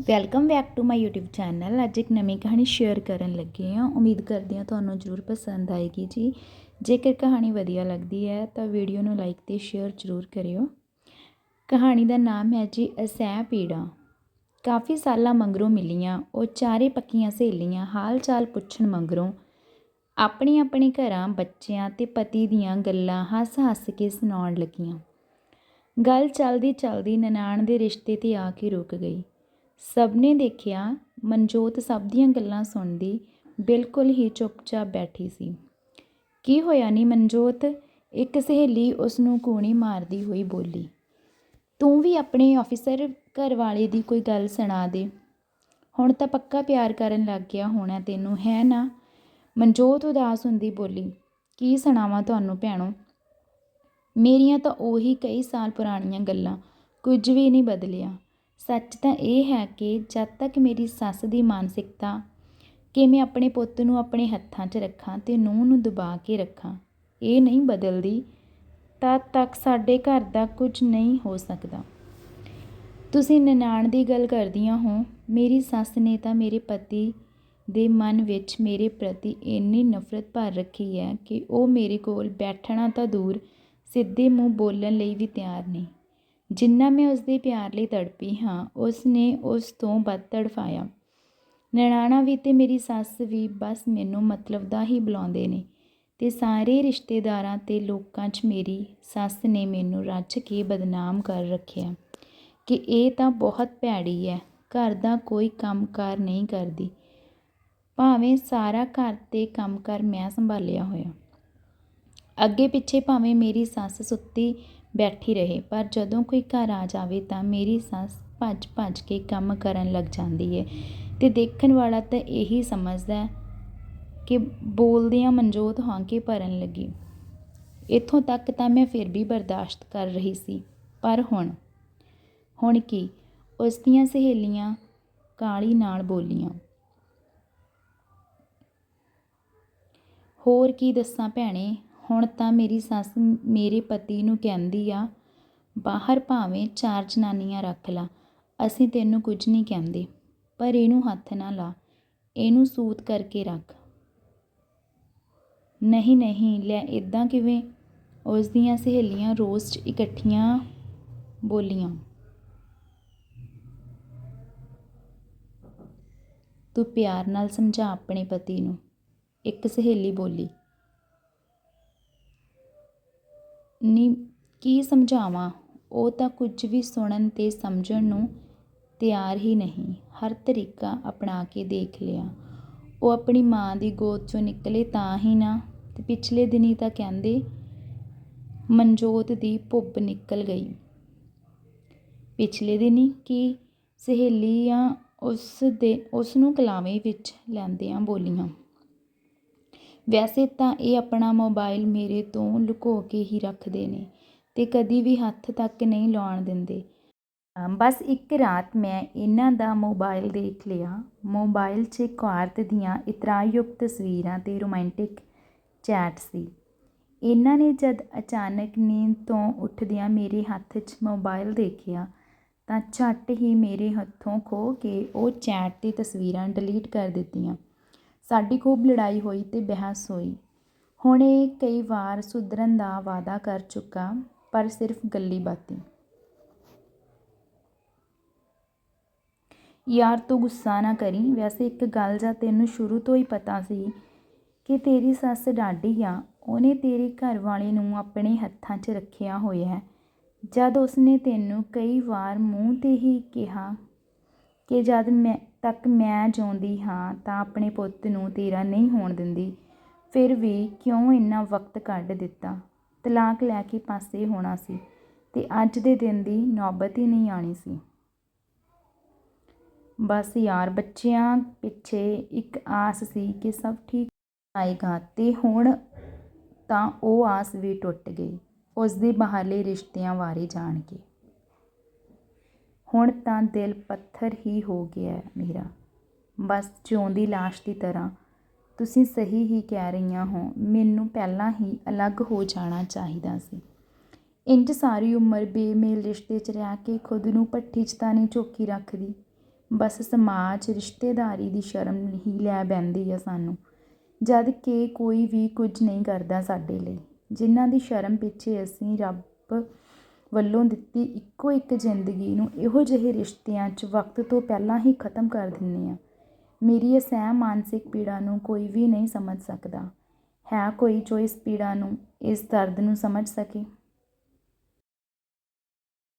Welcome back to my YouTube channel ਅੱਜ ਇੱਕ ਨਵੀਂ ਕਹਾਣੀ ਸ਼ੇਅਰ ਕਰਨ ਲੱਗੇ ਹਾਂ। ਉਮੀਦ ਕਰਦੇ ਹਾਂ ਤੁਹਾਨੂੰ ਜ਼ਰੂਰ ਪਸੰਦ ਆਏਗੀ ਜੀ। ਜੇਕਰ ਕਹਾਣੀ ਵਧੀਆ ਲੱਗਦੀ ਹੈ, ਤਾਂ ਵੀਡੀਓ ਨੂੰ ਲਾਈਕ ਤੇ ਸ਼ੇਅਰ ਜ਼ਰੂਰ ਕਰਿਓ। ਕਹਾਣੀ ਦਾ ਨਾਮ ਹੈ ਜੀ ਅਸਹਿ ਪੀੜਾ। ਕਾਫੀ ਸਾਲਾਂ ਮੰਗਰੋਂ ਮਿਲੀਆਂ, ਉਹ ਚਾਰੇ ਪੱਕੀਆਂ ਸਹੇਲੀਆਂ ਹਾਲ ਚਾਲ ਪੁੱਛਣ ਮੰਗਰੋਂ ਆਪਣੇ ਆਪਣੇ ਘਰਾਂ, ਬੱਚਿਆਂ ਤੇ ਪਤੀ ਦੀਆਂ ਗੱਲਾਂ ਹੱਸ ਹੱਸ ਕੇ ਸੁਣਾਉਣ ਲੱਗੀਆਂ। ਗੱਲ ਚੱਲਦੀ ਚੱਲਦੀ ਨਨਾਣ ਦੇ ਰਿਸ਼ਤੇ ਤੇ ਆ ਕੇ ਰੁਕ ਗਈ। ਸਭ ਨੇ ਦੇਖਿਆ, ਮਨਜੋਤ ਸਭ ਦੀਆਂ ਗੱਲਾਂ ਸੁਣਦੀ, ਬਿਲਕੁਲ ਹੀ ਚੁੱਪਚਾਪ ਬੈਠੀ ਸੀ। ਕੀ ਹੋਇਆ ਨਹੀਂ ਮਨਜੋਤ? ਇੱਕ ਸਹੇਲੀ ਉਸ ਨੂੰ ਕੂਣੀ ਮਾਰਦੀ ਹੋਈ ਬੋਲੀ, ਤੂੰ ਵੀ ਆਪਣੇ ਆਫੀਸਰ ਘਰ ਵਾਲੇ ਦੀ ਕੋਈ ਗੱਲ ਸੁਣਾ ਦੇ। ਹੁਣ ਤਾਂ ਪੱਕਾ ਪਿਆਰ ਕਰਨ ਲੱਗ ਗਿਆ ਹੋਣਾ ਤੈਨੂੰ, ਹੈ ਨਾ? ਮਨਜੋਤ ਉਦਾਸ ਹੁੰਦੀ ਬੋਲੀ, ਕੀ ਸੁਣਾਵਾਂ ਤੁਹਾਨੂੰ ਭੈਣੋ? ਮੇਰੀਆਂ ਤਾਂ ਉਹੀ ਕਈ ਸਾਲ ਪੁਰਾਣੀਆਂ ਗੱਲਾਂ, ਕੁਝ ਵੀ ਨਹੀਂ ਬਦਲਿਆ। ਸੱਚ ਤਾਂ ਇਹ ਹੈ ਕਿ ਜਦ ਤੱਕ ਮੇਰੀ ਸੱਸ ਦੀ ਮਾਨਸਿਕਤਾ ਕਿ ਮੈਂ ਆਪਣੇ ਪੁੱਤ ਨੂੰ ਆਪਣੇ ਹੱਥਾਂ 'ਚ ਰੱਖਾਂ ਅਤੇ ਨੂੰਹ ਨੂੰ ਦਬਾ ਕੇ ਰੱਖਾਂ, ਇਹ ਨਹੀਂ ਬਦਲਦੀ, ਤਦ ਤੱਕ ਸਾਡੇ ਘਰ ਦਾ ਕੁਝ ਨਹੀਂ ਹੋ ਸਕਦਾ। ਤੁਸੀਂ ਨਨਾਣ ਦੀ ਗੱਲ ਕਰਦੀਆਂ ਹੋ, ਮੇਰੀ ਸੱਸ ਨੇ ਤਾਂ ਮੇਰੇ ਪਤੀ ਦੇ ਮਨ ਵਿੱਚ ਮੇਰੇ ਪ੍ਰਤੀ ਇੰਨੀ ਨਫ਼ਰਤ ਭਰ ਰੱਖੀ ਹੈ ਕਿ ਉਹ ਮੇਰੇ ਕੋਲ ਬੈਠਣਾ ਤਾਂ ਦੂਰ, ਸਿੱਧੇ ਮੂੰਹ ਬੋਲਣ ਲਈ ਵੀ ਤਿਆਰ ਨਹੀਂ। ਜਿੰਨਾ ਮੈਂ ਉਸਦੇ ਪਿਆਰ ਲਈ ਤੜਪੀ ਹਾਂ ਉਸ ਨੇ ਉਸ ਤੋਂ ਵੱਧ ਤੜਫਾਇਆ। ਨਨਾਣਾ ਵੀ ਤੇ ਮੇਰੀ ਸੱਸ ਵੀ ਬਸ ਮੈਨੂੰ ਮਤਲਬ ਦਾ ਹੀ ਬੁਲਾਉਂਦੇ ਨੇ ਤੇ ਸਾਰੇ ਰਿਸ਼ਤੇਦਾਰਾਂ ਤੇ ਲੋਕਾਂ 'ਚ ਮੇਰੀ ਸੱਸ ਨੇ ਮੈਨੂੰ ਰੱਜ ਕੇ ਬਦਨਾਮ ਕਰ ਰੱਖਿਆ ਕਿ ਇਹ ਤਾਂ ਬਹੁਤ ਭੈੜੀ ਹੈ ਘਰ ਦਾ ਕੋਈ ਕੰਮਕਾਰ ਨਹੀਂ ਕਰਦੀ। ਭਾਵੇਂ ਸਾਰਾ ਘਰ ਤੇ ਕੰਮਕਾਰ ਮੈਂ ਸੰਭਾਲਿਆ ਹੋਇਆ। ਅੱਗੇ ਪਿੱਛੇ ਭਾਵੇਂ ਮੇਰੀ ਸੱਸ ਸੁੱਤੀ ਬੈਠੀ ਰਹੇ। ਪਰ ਜਦੋਂ ਕੋਈ ਘਰ ਆ ਜਾਵੇ ਤਾਂ ਮੇਰੀ ਸੱਸ ਭੱਜ ਭੱਜ ਕੇ ਕੰਮ ਕਰਨ ਲੱਗ ਜਾਂਦੀ ਹੈ ਅਤੇ ਦੇਖਣ ਵਾਲਾ ਤਾਂ ਇਹੀ ਸਮਝਦਾ ਕਿ ਬੋਲਦਿਆਂ ਮਨਜੋਤ ਹਾਂਕੇ ਭਰਨ ਲੱਗੀ। ਇੱਥੋਂ ਤੱਕ ਤਾਂ ਮੈਂ ਫਿਰ ਵੀ ਬਰਦਾਸ਼ਤ ਕਰ ਰਹੀ ਸੀ। ਪਰ ਹੁਣ ਹੁਣ ਕੀ? ਉਸ ਦੀਆਂ ਸਹੇਲੀਆਂ ਕਾਲੀ ਨਾਲ ਬੋਲੀਆਂ। ਹੋਰ ਕੀ ਦੱਸਾਂ ਭੈਣੇ? ਹੁਣ ਤਾਂ ਮੇਰੀ ਸੱਸ ਮੇਰੇ ਪਤੀ ਨੂੰ ਕਹਿੰਦੀ ਆ, ਬਾਹਰ ਭਾਵੇਂ ਚਾਰ ਜਨਾਨੀਆਂ ਰੱਖ ਲਾ, ਅਸੀਂ ਤੈਨੂੰ ਕੁਝ ਨਹੀਂ ਕਹਿੰਦੇ, ਪਰ ਇਹਨੂੰ ਹੱਥ ਨਾ ਲਾ, ਇਹਨੂੰ ਸੂਤ ਕਰਕੇ ਰੱਖ। ਨਹੀਂ ਨਹੀਂ, ਲੈ ਇਦਾਂ ਕਿਵੇਂ? ਉਸ ਦੀਆਂ ਸਹੇਲੀਆਂ ਰੋਜ਼ 'ਚ ਇਕੱਠੀਆਂ ਬੋਲੀਆਂ। ਤੂੰ ਪਿਆਰ ਨਾਲ ਸਮਝਾ ਆਪਣੇ ਪਤੀ ਨੂੰ, ਇੱਕ ਸਹੇਲੀ ਬੋਲੀ। ਨੀ, ਕੀ ਸਮਝਾਵਾਂ? ਉਹ ਤਾਂ ਕੁਝ ਵੀ ਸੁਣਨ ਅਤੇ ਸਮਝਣ ਨੂੰ ਤਿਆਰ ਹੀ ਨਹੀਂ। ਹਰ ਤਰੀਕਾ ਅਪਣਾ ਕੇ ਦੇਖ ਲਿਆ। ਉਹ ਆਪਣੀ ਮਾਂ ਦੀ ਗੋਦ ਚੋਂ ਨਿਕਲੇ ਤਾਂ ਹੀ ਨਾ। ਅਤੇ ਪਿਛਲੇ ਦਿਨੀ ਤਾਂ ਕਹਿੰਦੇ, ਮਨਜੋਤ ਦੀ ਭੁੱਬ ਨਿਕਲ ਗਈ। ਪਿਛਲੇ ਦਿਨੀ ਕੀ ਸਹੇਲੀਆਂ ਉਸ ਦੇ, ਉਸ ਨੂੰ ਕਲਾਵੇਂ ਵਿੱਚ ਲੈਂਦਿਆਂ ਬੋਲੀਆਂ। ਵੈਸੇ ਤਾਂ ਇਹ ਆਪਣਾ ਮੋਬਾਈਲ ਮੇਰੇ ਤੋਂ ਲੁਕੋ ਕੇ ਹੀ ਰੱਖਦੇ ਨੇ ਅਤੇ ਕਦੀ ਵੀ ਹੱਥ ਤੱਕ ਨਹੀਂ ਲਾਉਣ ਦਿੰਦੇ। ਬਸ ਇੱਕ ਰਾਤ ਮੈਂ ਇਹਨਾਂ ਦਾ ਮੋਬਾਈਲ ਦੇਖ ਲਿਆ। ਮੋਬਾਈਲ 'ਚ ਇੱਕ ਔਰਤ ਦੀਆਂ ਇਤਰਾਯੁਕਤ ਤਸਵੀਰਾਂ ਅਤੇ ਰੋਮਾਂਟਿਕ ਚੈਟ ਸੀ। ਇਹਨਾਂ ਨੇ ਜਦ ਅਚਾਨਕ ਨੀਂਦ ਤੋਂ ਉੱਠਦਿਆਂ ਮੇਰੇ ਹੱਥ 'ਚ ਮੋਬਾਈਲ ਦੇਖਿਆ ਤਾਂ ਝੱਟ ਹੀ ਮੇਰੇ ਹੱਥੋਂ ਖੋ ਕੇ ਉਹ ਚੈਟ ਦੀ ਤਸਵੀਰਾਂ ਡਿਲੀਟ ਕਰ ਦਿੱਤੀਆਂ। ਸਾਡੀ ਖੂਬ ਲੜਾਈ ਹੋਈ ਅਤੇ ਬਹਿਸ ਹੋਈ। ਹੁਣ ਇਹ ਕਈ ਵਾਰ ਸੁਧਰਨ ਦਾ ਵਾਅਦਾ ਕਰ ਚੁੱਕਾ, ਪਰ ਸਿਰਫ ਗੱਲੀ ਬਾਤੀ। ਯਾਰ ਤੂੰ ਗੁੱਸਾ ਨਾ ਕਰੀ। ਵੈਸੇ ਇੱਕ ਗੱਲ ਜਾਂ ਤੈਨੂੰ ਸ਼ੁਰੂ ਤੋਂ ਹੀ ਪਤਾ ਸੀ ਕਿ ਤੇਰੀ ਸੱਸ ਡਾਢੀ ਆ। ਉਹਨੇ ਤੇਰੇ ਘਰ ਵਾਲੇ ਨੂੰ ਆਪਣੇ ਹੱਥਾਂ 'ਚ ਰੱਖਿਆ ਹੋਇਆ ਹੈ। ਜਦ ਉਸਨੇ ਤੈਨੂੰ ਕਈ ਵਾਰ ਮੂੰਹ ਤੇ ਹੀ ਕਿਹਾ ਕਿ ਜਦ ਮੈਂ ਤੱਕ ਮੈਂ ਜਿਉਂਦੀ ਹਾਂ ਤਾਂ ਆਪਣੇ ਪੁੱਤ ਨੂੰ ਤੇਰਾ ਨਹੀਂ ਹੋਣ ਦਿੰਦੀ। ਫਿਰ ਵੀ ਕਿਉਂ ਇੰਨਾ ਵਕਤ ਕੱਢ ਦਿੱਤਾ? ਤਲਾਕ ਲੈ ਕੇ ਪਾਸੇ ਹੋਣਾ ਸੀ ਤੇ ਅੱਜ ਦੇ ਦਿਨ ਦੀ ਨੌਬਤ ਹੀ ਨਹੀਂ ਆਣੀ ਸੀ। ਬਸ ਯਾਰ, ਬੱਚਿਆਂ ਪਿੱਛੇ ਇੱਕ ਆਸ ਸੀ ਕਿ ਸਭ ਠੀਕ ਆਏਗਾ ਤੇ ਹੁਣ ਤਾਂ ਉਹ ਆਸ ਵੀ ਟੁੱਟ ਗਈ। ਉਸ ਦੇ ਬਾਹਰਲੇ ਰਿਸ਼ਤਿਆਂ ਬਾਰੇ ਜਾਣ ਕੇ ਹੁਣ ਤਾਂ ਦਿਲ ਪੱਥਰ ਹੀ ਹੋ ਗਿਆ ਮੇਰਾ। ਬਸ ਜਿਉਂਦੀ ਲਾਸ਼ ਦੀ ਤਰ੍ਹਾਂ। ਤੁਸੀਂ ਸਹੀ ਹੀ ਕਹਿ ਰਹੀਆਂ ਹੋ, ਮੈਨੂੰ ਪਹਿਲਾਂ ਹੀ ਅਲੱਗ ਹੋ ਜਾਣਾ ਚਾਹੀਦਾ ਸੀ। ਇੰਜ ਸਾਰੀ ਉਮਰ ਬੇਮੇਲ ਰਿਸ਼ਤੇ 'ਚ ਰਹਿ ਕੇ ਖੁਦ ਨੂੰ ਭੱਠੀ 'ਚ ਤਾਂ ਨਹੀਂ ਝੋਕੀ ਰੱਖਦੀ। ਬਸ ਸਮਾਜ, ਰਿਸ਼ਤੇਦਾਰੀ ਦੀ ਸ਼ਰਮ ਹੀ ਲੈ ਬਹਿੰਦੀ ਆ ਸਾਨੂੰ। ਜਦ ਕਿ ਕੋਈ ਵੀ ਕੁਝ ਨਹੀਂ ਕਰਦਾ ਸਾਡੇ ਲਈ। ਜਿਨ੍ਹਾਂ ਦੀ ਸ਼ਰਮ ਪਿੱਛੇ ਅਸੀਂ ਰੱਬ ਵੱਲੋਂ ਦਿੱਤੀ ਇੱਕੋ ਇੱਕ ਜ਼ਿੰਦਗੀ ਨੂੰ ਇਹੋ ਜਿਹੇ ਰਿਸ਼ਤਿਆਂ 'ਚ ਵਕਤ ਤੋਂ ਪਹਿਲਾਂ ਹੀ ਖਤਮ ਕਰ ਦਿੰਦੇ ਹਾਂ। ਮੇਰੀ ਇਹ ਮਾਨਸਿਕ ਪੀੜਾ ਨੂੰ ਕੋਈ ਵੀ ਨਹੀਂ ਸਮਝ ਸਕਦਾ। ਹੈ ਕੋਈ ਜੋ ਇਸ ਪੀੜਾ ਨੂੰ, ਇਸ ਦਰਦ ਨੂੰ ਸਮਝ ਸਕੇ।